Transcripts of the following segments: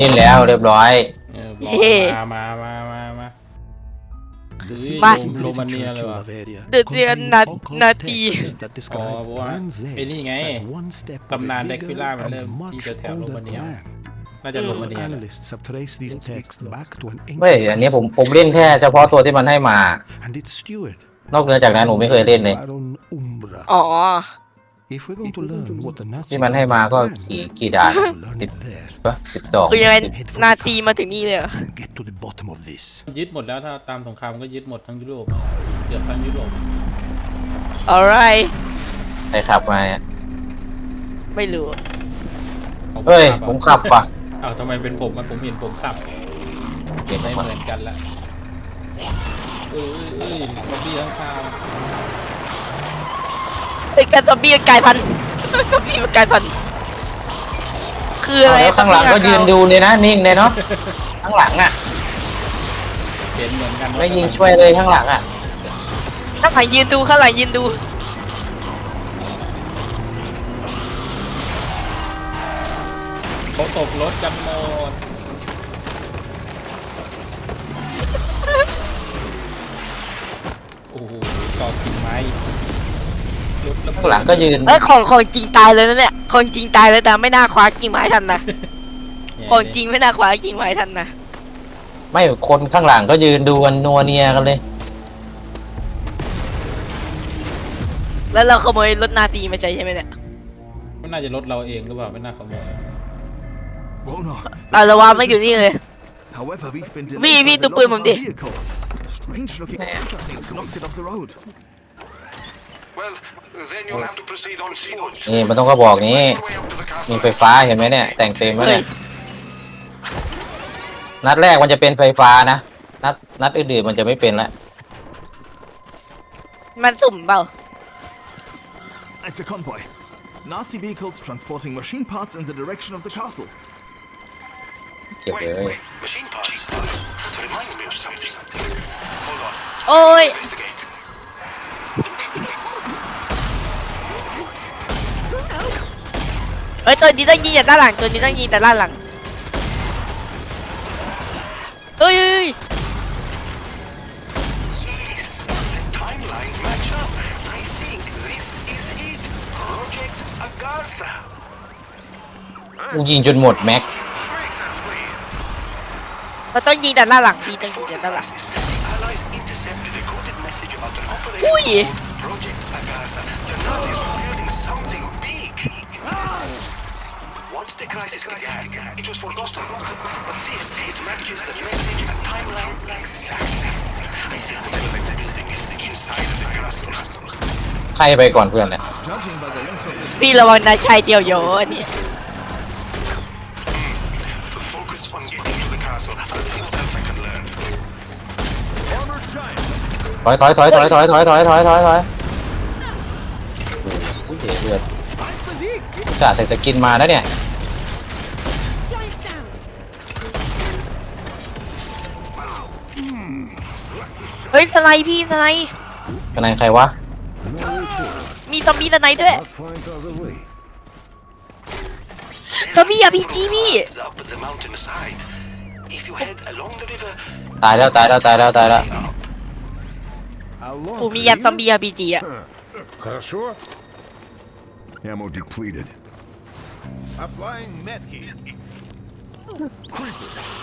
นี่แล้วเรียบร้อยเออเฮ้มามามามามา The Ui, civilian Ro- Romania village in là- Churchill area เดือดเดือน contained นา occult นาที texts that describe อ๋อเพราะว่า Plan Z ไอ้นี่ไง as one step of ตำนาน a เด็กวิลล่า bigger มันเริ่ม and ที่ much แถวๆโร older มาเนีย plan. น่าจะโรมาเนียแหละ Analysts have traced these texts back to an เฮ้ย ancient อันนี้ผมผมเล่นแค่เฉพาะตัวที่มันให้มา and its steward นอกเหนือจากนั้นผมไม่เคยเล่นเลย Baron Umbra. อ๋อ If we're going to learn what the Nazi ที่มันให้มาก็ government กี่ planned, กี่ด่าน we'll learn it there สิบสองคือยังไงนาซีมาถึงนี่เลยเหรอ and get to the bottom of this. ยึดหมดแล้วถ้าตามสงครามก็ยึดหมดทั้งยุโรปอะเกือบทั้งยุโรป alright ใครขับมาอะไม่รู้อาเฮ้ยขับผมขับป่ะ อ้าวทำไมเป็นผมมันผมเห็นผมขับเก็บไม่ไว้เหก่อนมือนกันละเอ้ยเอ้ยเอ้ยซอมบี้ทั้งคาวเป็นการซอมบี้กลายพันธุ์ซอมบี้กลายพันธุ์ คืออะไรแล้วข้างหลังก็ยืนดูเลยนะนิ่งเลยเนาะข้างหลังอะเห็นเหมือนกันไม่ยิงช่วยเลยข้างหลังอะข้างหลังยืนดูข้างหลังยืนดูเขาตกรถกันหมดโอ้โหต่อกิ่งไม้รถระเบิด ข้างหลังก็ยืนเอ้ยของของจริงตายเลยนะเนี่ยของจริงตายเลยแต่ไม่น่าคว้ากิ่งไม้ทันนะเนี่ยของจริงไม่น่าคว้ากิ่งไม้ทันนะไม่คนข้างหลังก็ยืนดูกันนัวเนียกันเลย แล้วเราขโมยรถนาซีมาใช้ใช่ไหมเนี่ยมันน่าจะรถเราเองหรือเปล่าไม่น่าขโมย Oh no. เอาละว่าไม่อยู่นี่เลย However, we've been Vi- delayed vi by the tog på loss of dem det. our vehicle. Strange looking motorcycles knocked it off the road. Well, then you'll have to proceed on foot. นี่มันต้องก็บอกนี้ Find your way up to the มี castle. ไฟฟ้าเห็นไหมเนี่ย แต่งเต็มแล้วเฮ้เนี่ยยนัดแรกมันจะเป็นไฟฟ้านะ นัดนัดอื่นๆมันจะไม่เป็นละมันสุ่มเปล่า It's a convoy. Nazi vehicles transporting machine parts in the direction of the castle. เก็บ Wait, เลย wait. Machine parts. That reminds me of something. Hold on. โอ้ย เฮ้ยตัวนี้ต้องยิงแต่ด้านหลังตัวนี้ต้องยิงแต่ด้านหลังเอ้ยเอ้ย Yes, the timelines match up. I think this is it. Project Agartha. กูยิงจนหมดแม็ก Makes sense, please. มันต้องยิงแต่ด้านหลังพี่ต้องยิง Before แต่ the ด้านหลัง crisis, the Allies intercepted a coded message about an operation Ui. called the crisis began, it was forgotten. But this it matches the message and timeline exactly. I think whatever the building is inside the castle. ใครไปก่อนเพื่อนเลย Judging by the length of this พี่ระวังนะชายเดียวโยอันนี้ Focus on getting to the castle. I'll see what else I can learn. ถอยถอยถอยถอยถอยถอยถอยถอยถอยถอยโอ้โหเดือดจ่าใส่สกินมาแล้วเนี่ย เฮ้ยสไนด์พี่สไนด์ คะแนนใครวะ มีซอมบี้สไนด์ด้วย Must find other way. ซอมบี้อะพีจีพี่ It's up the mountainside. If you head along the river, ตายแล้วตายแล้วตายแล้วตายแล้ว way up. How long? ผมมียันซอมบี้อะพีจีอะ Хорошо. ammo depleted. Applying medkit. Ammo's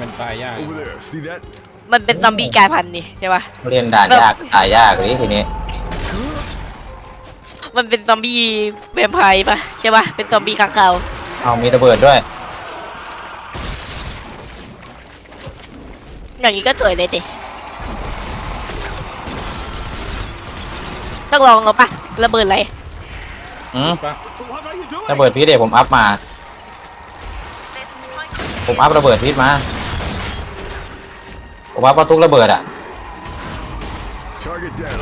มันตายยาก Over there. See that? มันเป็นซอมบี้กลายพันธุ์นี่ใช่ปะเรียนด่านยากตายยากเลยทีนี้มันเป็นซอมบี้แวมไพร์ปะใช่ปะเป็นซอมบี้ค้างคาวเอามีระเบิดด้วย อย่างนี้ก็สวยเลยดิต้องลองเอาปะระเบิดอะไร อืมปะ What are you doing? ระเบิดพิษเดี๋ยวผมอัพมา ผมอัพระเบิดพิษมา ผมอัพประตูระเบิดอะ Target down.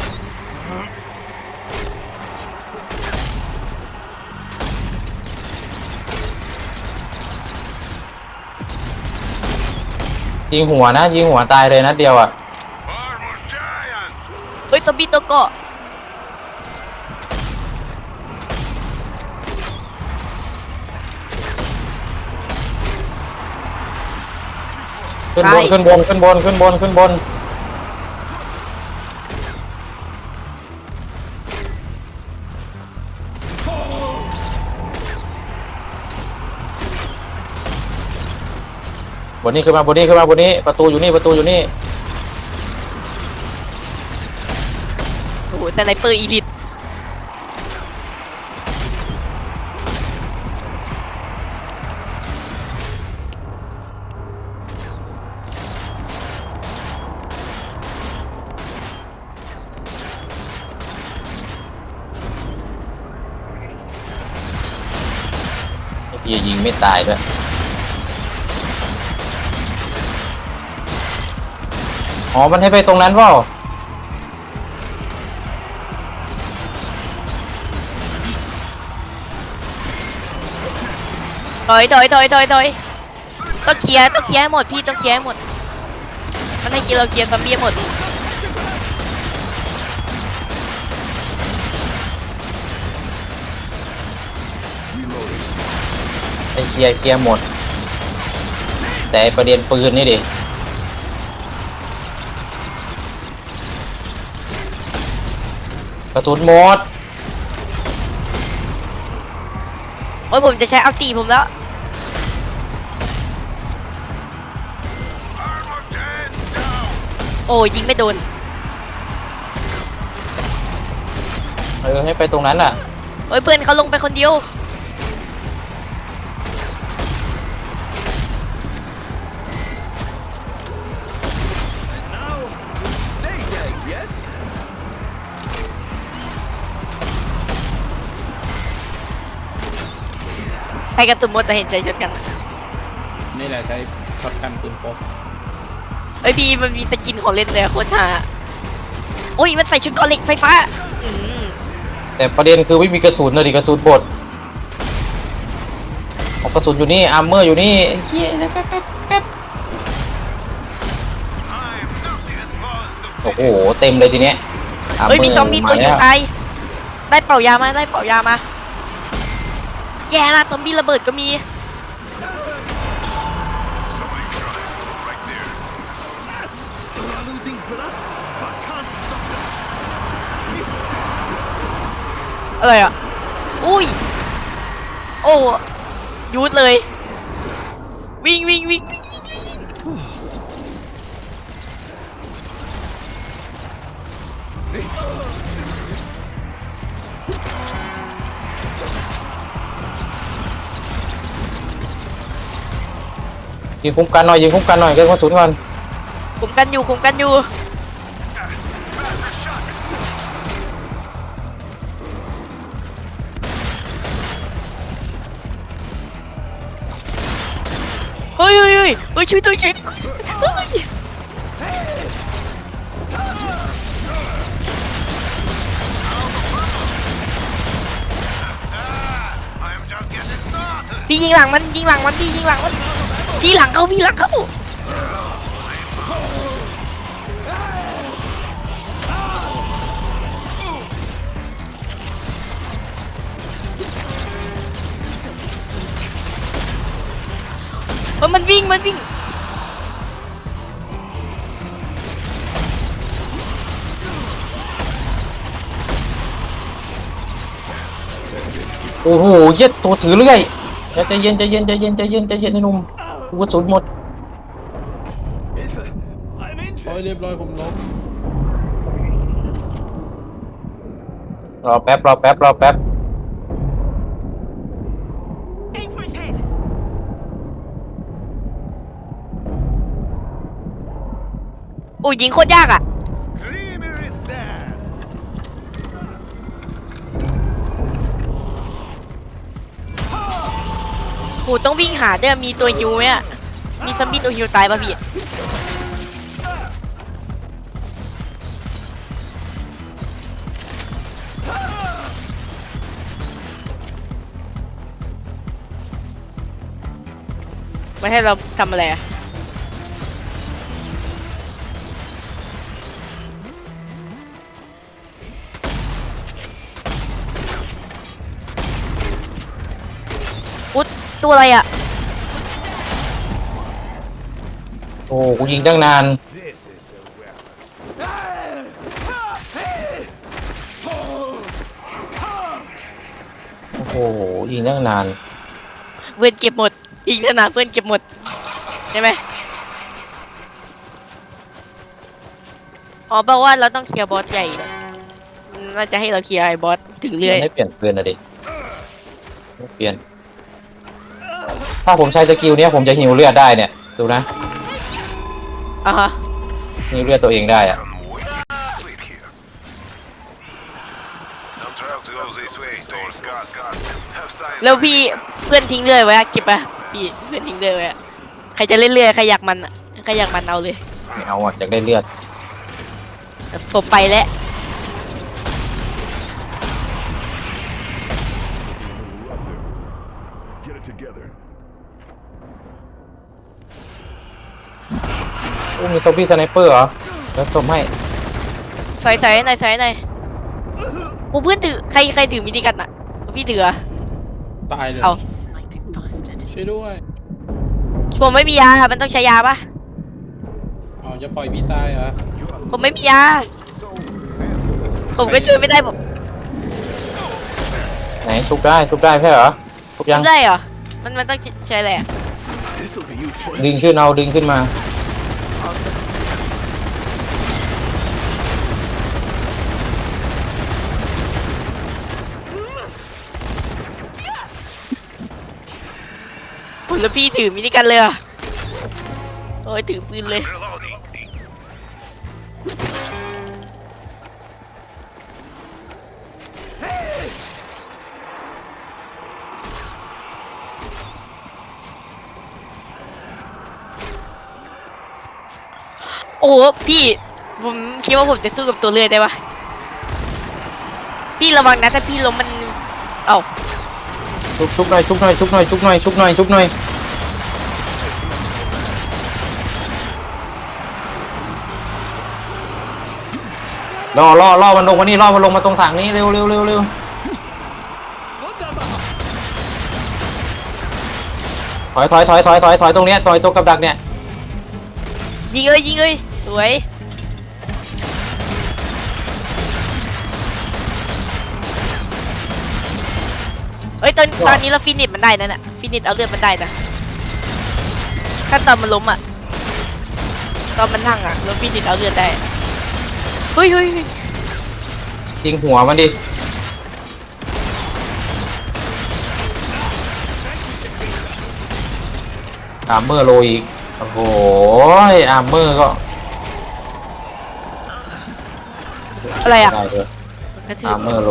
ยิงหัวนะ ยิงหัวตายเลยนัดเดียวอะ Armor giant! เฮ้ยซอมบี้ตัวเกาะ ขึ้นบนขึ้นบนขึ้นบนขึ้นบนขึ้นบนบนนี้ขึ้นมาบนนี้ขึ้นมาบนนี้ประตูอยู่นี่ประตูอยู่นี่โอ้โหสไนเปอร์อีลิท ไม่ตายด้วยอ๋อ มันให้ไปตรงนั้นเปล่าถอยถอยถอยถอยถอยต้องเคลียร์ต้องเคลียร์ให้หมดพี่ต้องเคลียร์ให้หมด มันให้กินเราเคลียร์ซอมบี้ให้หมด เคลียร์เคลียร์หมด แต่ไอ้ประเด็นปืนนี่ดิกระสุนหมด โอ้ยผมจะใช้อัลตีผมแล้ว โอ้ยยิงไม่โดน เออให้ไปตรงนั้นอะ โอ้ยเพื่อนเขาลงไปคนเดียว ใครกระสุนหมดแต่เห็นใจชดกันนี่แหละใช้ช็อตกันปืนพกเอ้ยพี่มันมีสกินของเล่นเลยโคตรฮาโอ้ยมันใส่ชุดเกอเหล็กไฟฟ้าอืมแต่ประเด็นคือไม่มีกระสุนเลยดิกระสุนบดเอากระสุนอยู่นี่อาร์เมอร์อยู่นี่ไอ้เหี้ย I'm not even close to โอ้โหเต็มเลยทีเนี้ยเอ้ยมีซอมบี้ตัวหนึงมาตายได้เป่ายามาได้เป่ายามา แย่ละซอมบี้ระเบิดก็มี somebody try right there. We're losing blood, but can't stop them. อะไรอะ อุ้ย โอ้ ยูดเลย วิ่งวิ่งวิ่งวิ่งวิ่งวิ่ง ยิงคุ้มกันหน่อยยิงคุ้มกันหน่อยเก็บกระสุนก่อนคุมกันอยู่คุมกันอยู่ เฮ้ยเฮ้ยเฮ้ยเฮ้ยช่วยตัวช่วยด้วยเฮ้ย I am just getting started. พี่ยิงหลังมันยิงหลังมันพี่ยิงหลังมัน พี่หลังเขาพี่หลังเขาเฮ้ยมันวิ่งมันวิ่งโอ้โหเย็ดตัวถือเรื่อยใจเย็นใจเย็นใจเย็นใจเย็นใจเย็นไอ้หนุ่ม กูกระสุนหมด Hilfe! I'm โอ้ย injured. เรียบร้อยผมล้มรอแป๊บรอแป๊บรอแป๊บ Aim for his head. โอ้ยยิงโคตรยากอะ โหต้องวิ่งหาด้วยมีตัวฮิวไหมอะมีซัมบี้ตัวฮิวตายป่ะพี่ไม่ให้เราทำอะไรอะ ตัวอะไรอะ โอ้กูยิงตั้งนาน This is a weapon. โอ้โหยิงตั้งนาน เพื่อนเก็บหมดอีกนานๆเพื่อนเก็บหมดใช่ไหมอ๋อแปลว่าเราต้องเคลียร์บอสใหญ่นะน่าจะให้เราเคลียร์ไอ้บอสถึงเรื่อย ไม่เปลี่ยนปืนอะดิไม่เปลี่ยน ถ้าผมใช้สกิลเนี้ยผมจะหิวเลือดได้เนี่ย ดูนะอะฮะหิวเลือดตัวเองได้อะ Split here. Some trucks go this way towards gas. Have science. แล้วพี่เพื่อนทิ้งเรื่อยไว้อะเก็บไปพี่เพื่อนทิ้งเรื่อยไว้อะใครจะเล่นเรื่อยใครอยากมันอะใครอยากมันเอาเลย ไม่เอาอะอยากได้เลือด ผมไปแล้ว มีซอมบี้สไนเปอร์เหรอแล้วสมให้ใส่ใส่หน่อยใส่หน่อยโอ้เพื่อนถือใครใครถือมินิกันอะพี่ถืออะตายเลยเอา Sniping bastard. ช่วยด้วยผมไม่มียามันต้องใช้ยาปะเอาจะปล่อยพี่ตายเหรอผมไม่มียาผมก็ช่วยไม่ได้ผมไหนชุบได้ชุบได้ใช่เหรอชุบยังทำได้เหรอมันมันต้องใช้อะไรอะ This will be useful. ดึงขึ้นเอาดึงขึ้นมา ผมแล้วพี่ถือมินิกันเลยเหรอะโอ้ยถือปืนเลย Reloading. โอ้โหพี่ผมคิดว่าผมจะสู้กับตัวเลือยได้ปะพี่ระวังนะถ้าพี่ล้มมัน เอ้าชุบชุบหน่อยชุบหน่อยชุบหน่อยชุบหน่อยชุบหน่อยชุบหน่อยล่อล่อล่อมันลงมานี่ล่อมันลงมาตรงถังนี้เร็วเร็วเร็วเร็วถอยถอยถอยถอยถอยถอยตรงเนี้ยถอยตัวกับดักเนี่ยยิงเลยยิงเลยส วยเอ้ยตอนตอนนี้เราฟินิชมันได้นั่นน่ะฟินิชเอาเลือดมันได้นะขั้นตอนมันล้มอะตอนมันทั้งอะเราฟินิชเอาเลือดได้เฮ้ยเฮ้ยเฮ้ยยิงหัวมันดิอาร์เมอร์โลอีกโอ้โหอาร์เมอร์ก็ อะไรอะได้เลยกระทือาบร์เมอร์โล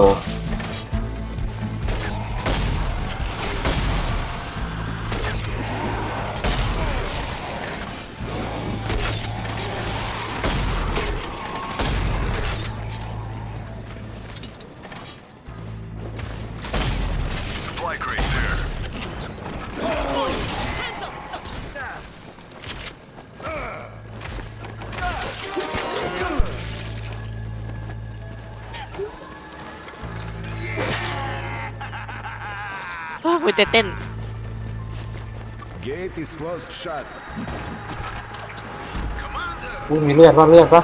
หัวใจเต้น Gate is closed shut. อุ้ยมีเลือดปะเลือดปะ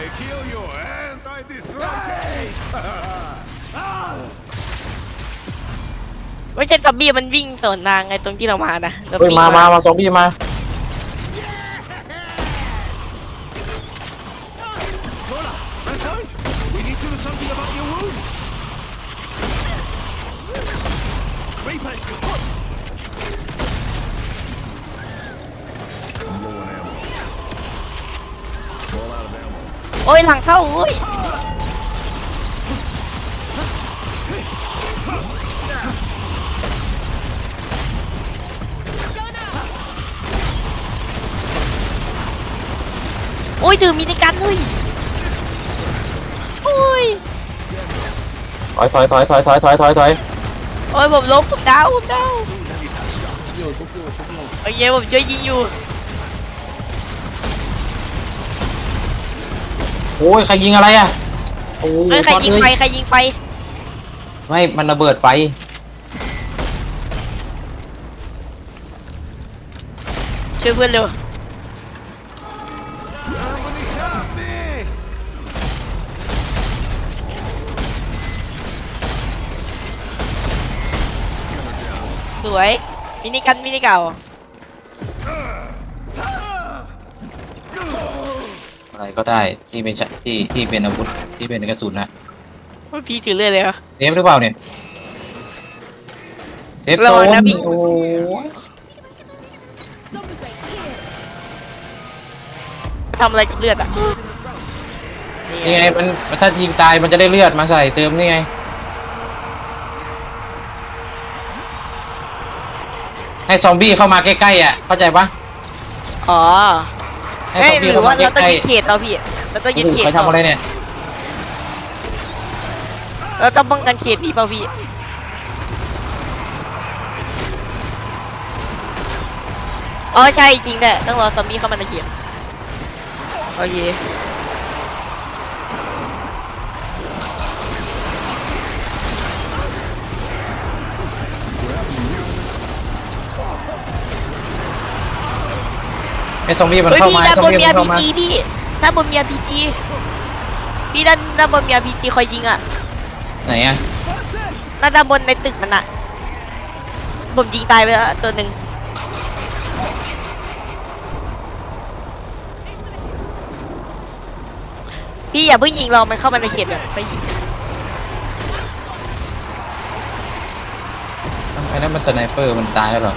I kill you and I destroy. ไม่ใช่ซอมบี้มันวิ่งสวนทางไงตรงที่เรามานะเราเฮ้ยวิ่งมามามาซอมบี้มา โอ้ยถือมินิกันเลยโอ้ยถอยถอยถอยถอยถอยถอยถอยถอยโอ้ยผมล้มผมดาวผมดาวอยู่ทุบอยู่ทุบอยู่โอเคผมช่วยยิงอยู่โอ้ยใครยิงอะไรอะโอ้เอ้ยใครยิงช็อตไฟเลยใครยิงไฟ ไม่มันระเบิดไฟช่วยเพื่อนเร็วสวยมินิกันมินิเก่าอะไรก็ได้ที่ไม่ใช่ที่ที่เป็นอาวุธที่เป็นกระสุนนะ พี่ถือเรื่อยเลยเหรอ เซฟหรือเปล่าเนี่ย เซฟระโซวังนนะพี่ โอ้ยทำอะไรกับเลือดอะนี่ไงมันมันถ้ายิงตายมันจะได้เลือดมาใส่เติมนี่ไง ให้ซอมบี้เข้ามาใกล้ๆอะ เข้าใจปะอ๋อให้เอ้ซยอมหบี้รือเข้าว่ามาเราต้องใกล้ยึดเขตเราพี่เราต้องๆยึดโอ้โหเขตเขาทำอะไรเนี่ย เราต้องป้องกันเขตนี้เปล่าพี่อ๋อใช่จริงแหละต้องรอซอมบี้เข้ามาในเขตโอเคให้ซอมบี้มันเฮ้ยเข้าพี่มาด้านซอบมนบี้มีมันเข้ามา RPG พี่ด้านบนมี RPG พี่ด้านด้านบนมี RPG คอยยิงอะ ไหนอะด้านด้านบนในตึกมันอะผมยิงตายไปแล้วตัวหนึ่งพี่อย่าเพิ่งยิงเรามันเข้ามาในเขตแบบไปยิงไอ้นั่นมันสไนเปอร์มันตายแล้วเหรอ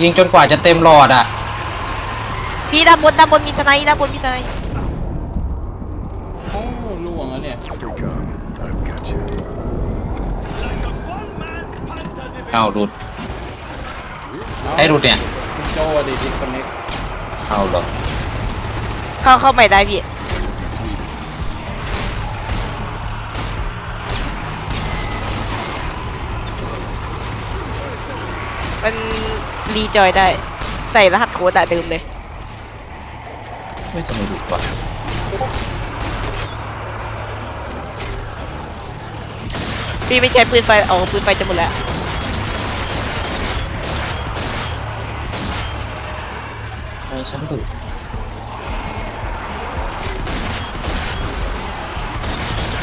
ยิงจนกว่าจะเต็มหลอดอะพี่ด้านบนด้านบนมีสไนด์ด้านบนมีสไนด์ โอ้ล่วงแล้วเนี่ย Stay calm. I've got you. เอาหลุดให้หลุดเนี่ยคุณโจดิดิคอนเน็กเอาเหรอเข้าเข้าใหม่ได้พี่มันรีจอยได้ ใส่รหัสโค้ดอะเดิมเลยไม่จะไม่หลุดว่ะพี่ไม่ใช้ปืนไฟเอาปืนไฟจะหมดแล้ว ไม่ ฉันหลุด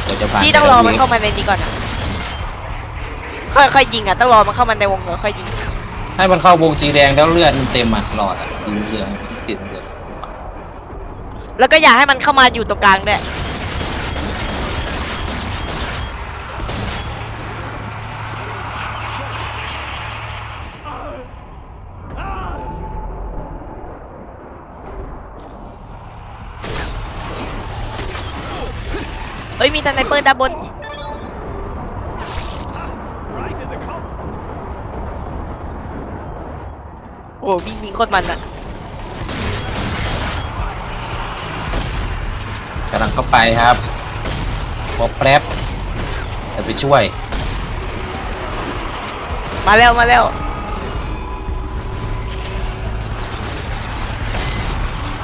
เดี๋ยวจะผ่านพี่ต้องรอมันเข้ามาในนี้ก่อนอะค่อยค่อยยิงอะต้องรอมันเข้ามาในวงเงินค่อยยิงให้มันเข้าวงสีแดงแล้วเลือดมันเต็มอะหลอดอะสีเหลืองสีเหลืองแล้วก็อย่าให้มันเข้ามาอยู่ตรงกลางด้วย เอ้ย มี สไนเปอร์ด้านบน Right in the cup. โอ้วิ่งวิ่งโคตรมันอะกำลังเข้าไปครับพอแป๊บจะไปช่วย มาแล้วมาแล้ว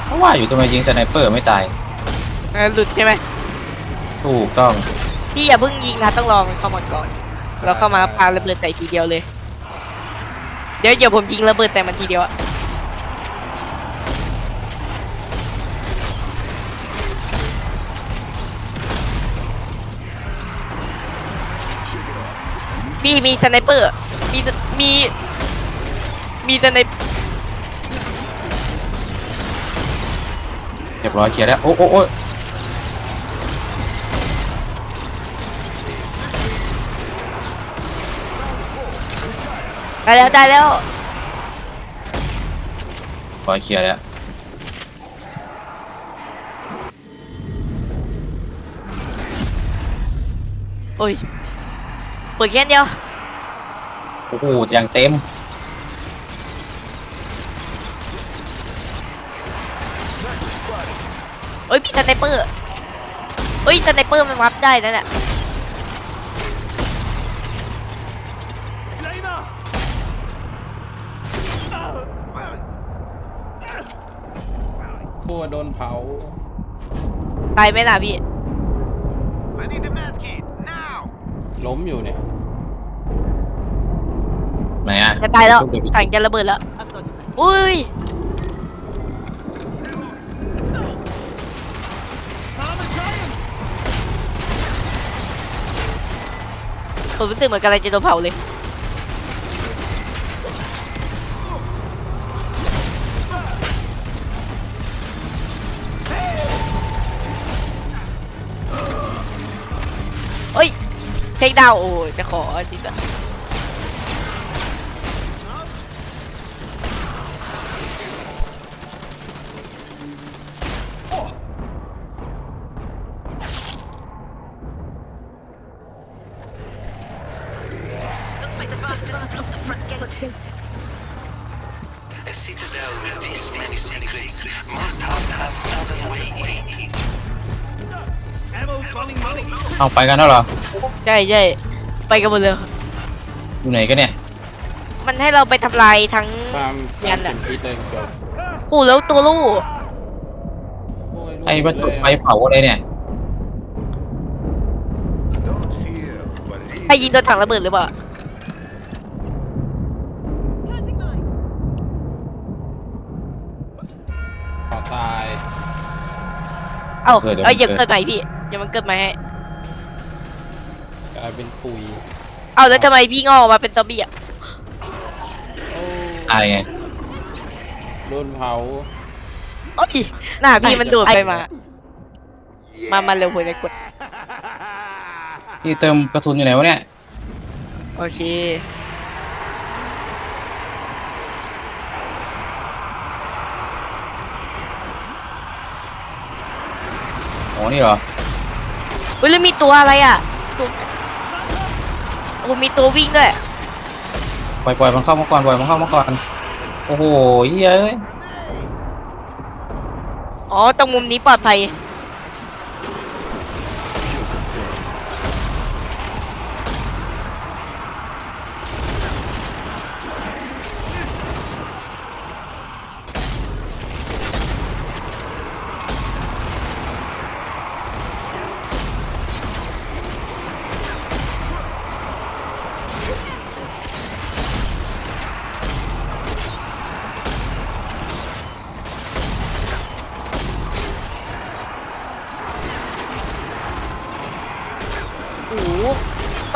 เพราะว่าอยู่ทำไมยิงสไนเปอร์ไม่ตาย เออหลุดใช่ไหม ถูกต้อง พี่อย่าเพิ่งยิงนะต้องรอมันเข้ามาก่อน เราเข้ามาปาระเบิดใส่ทีเดียวเลย เดี๋ยวเดี๋ยวผมยิงระเบิดใส่มันทีเดียวอะพี่มีสไนเปอร์ มีสมี มีสไนเรียบร้อยเคลียร์แล้ว โอ้โอ้โอ้ ได้แล้วได้แล้วร้อยเคลียร์แล้วโอ้ยเปิดแค่เดียวโอ้โหอย่างเต็มเอ้ยมีสไนเปอร์เอ้ยสไนเปอร์มันวับได้นั่นแหละ บัวโดนเผา ตายไหมล่ะพี่ I need a med kit now. ล้มอยู่เนี่ย ไหนอะจะตายแล้วถังจะระเบิดแล้ว อุ้ยผมรู้สึกเหมือนกำลังจะโดนเผาเลยเฮ้ย คดาวน์โอ้ยจะขอทีสัก Looks like the bastards have the front gate. A citadel with this many secrets must have another way in. Ammo's running low. เอาไปกันแล้วเหรอ ใช่ใช่ไปกันหมดเลย อยู่ไหนกันเนี่ยมันให้เราไปทำลายทั้ง ตามยันอะเข็มทิศเลยจบกูแล้วตัวลูกโอ้ยไอ้วัตถุเลยไฟเผาอะไรเนี่ย Don't fear, but ใครยิงโดนถังระเบิดหรือเปล่า Planting mine. ขอตาย เอ้าเออเดี๋ยว เอ้ยอย่ามันเกิเกิดดใหม่พี่อย่ามันเกิดใหม่ให้ก ลายเป็นปุ๋ยเอ้าแล้วทำไมพี่งอกออกมาเป็นซอมบี้อะโอ้ตายไง โดนเผาโอ้ยหน้าพี่มันโดดไปมา มามาเร็วหัวใจกด ที่เติมกระสุนอยู่ไหนวะเนี่ย โอเคโอ้นี่เหรอ อุ้ยแล้วมีตัวอะไรอะตัว โอ้มีตัววิ่งด้วยปล่อยปล่อยมันเข้ามาก่อนปล่อยมันเข้ามาก่อนโอ้โหเหี้ยเอ้ย อ๋อตรงมุมนี้ปลอดภัย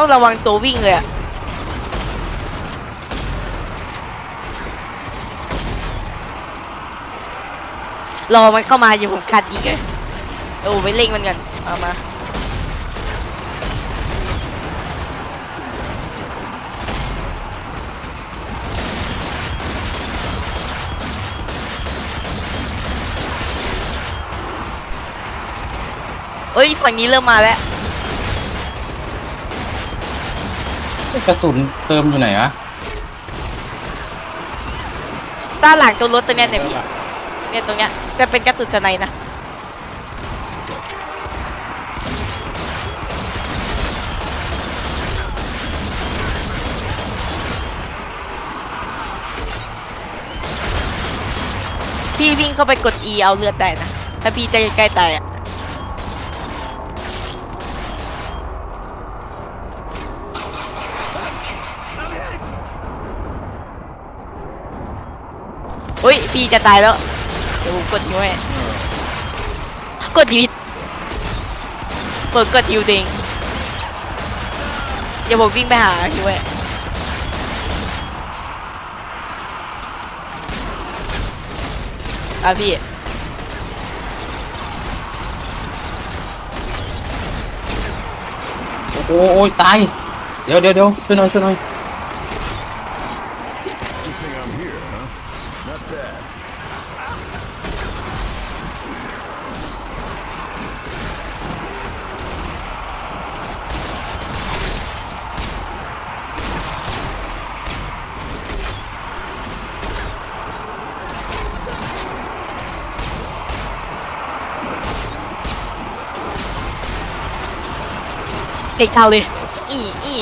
ต้องระวังตัววิ่งเลยอะรอมันเข้ามาอยู่ผมกัดยิงเลยโอ้ไปเล่งมันกันเอามาเอ้ยฝั่งนี้เริ่มมาแล้ว กระสุนเติมอยู่ไหนวะด้านหลังตัวรถตรงเนี้ยเนี่ยพี่เนี่ยตรงเนี้ยจะเป็นกระสุนสไนด์นะพี่วิ่งเข้าไปกด E เอาเลือดได้นะถ้าพี่จะใกล้ตายอะ พี่จะตายแล้ว เดี๋ยวกดฮิวให้กดฮิวเปิดกดฮิวเองเดี๋ยวผมวิ่งไปหาฮิวให้อะพี่โอ้โหโอ้ยตาย เดี๋ยวเดี๋ยวเดี๋ยวช่วยหน่อยช่วยหน่อย กเท่าเลยอีอี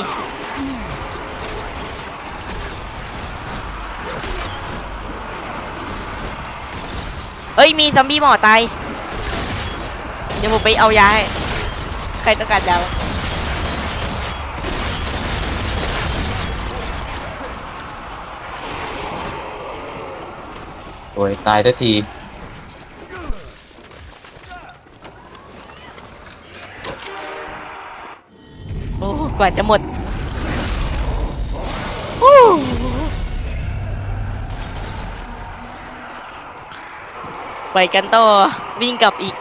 เฮ้ย มีซอมบี้หมอตาย เดี๋ยวผมไปเอายาให้ ใครต้องการยาโอ้ยตายทันที กว่าจะหมดไปกันต่อวิ่งกลับอีก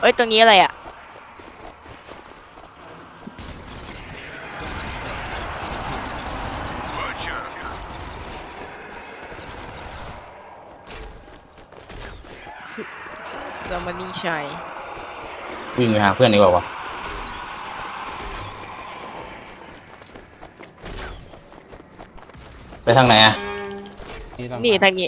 เอ้ย ตรงนี้อะไรอะ Butcher. เรามานี่ชัยวิ่งไปหาเพื่อนดีกว่าวะไปทางไหนอะนี่ทางนี่ทางนี้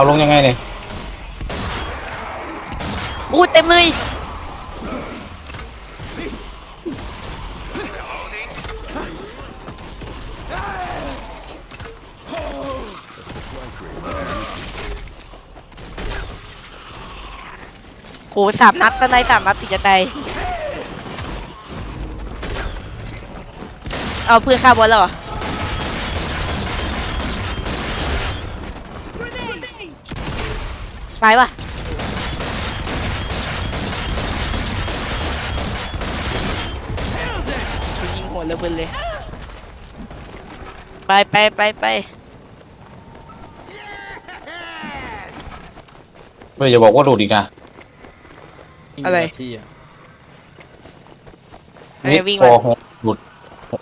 เอาลงยังไงเนี่ยอู้เต็มเลยโหสามนัดสไนสามนัดติดจะตายเอาเพื่อนฆ่าบอลแล้วเหรอ ตายปะยิงหัวระเบิดเลย ไปไปไปไปไม่อย่าบอกว่าหลุดอีกนะอีกอะไรนาทีอะเอ้ยนี่วิ่งคมาอหัวหลุด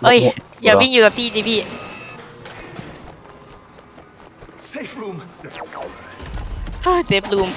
เอ้ยหัวอย่าวิ่งอยู่กับที่ดิพี่ Safe room. เซฟรูม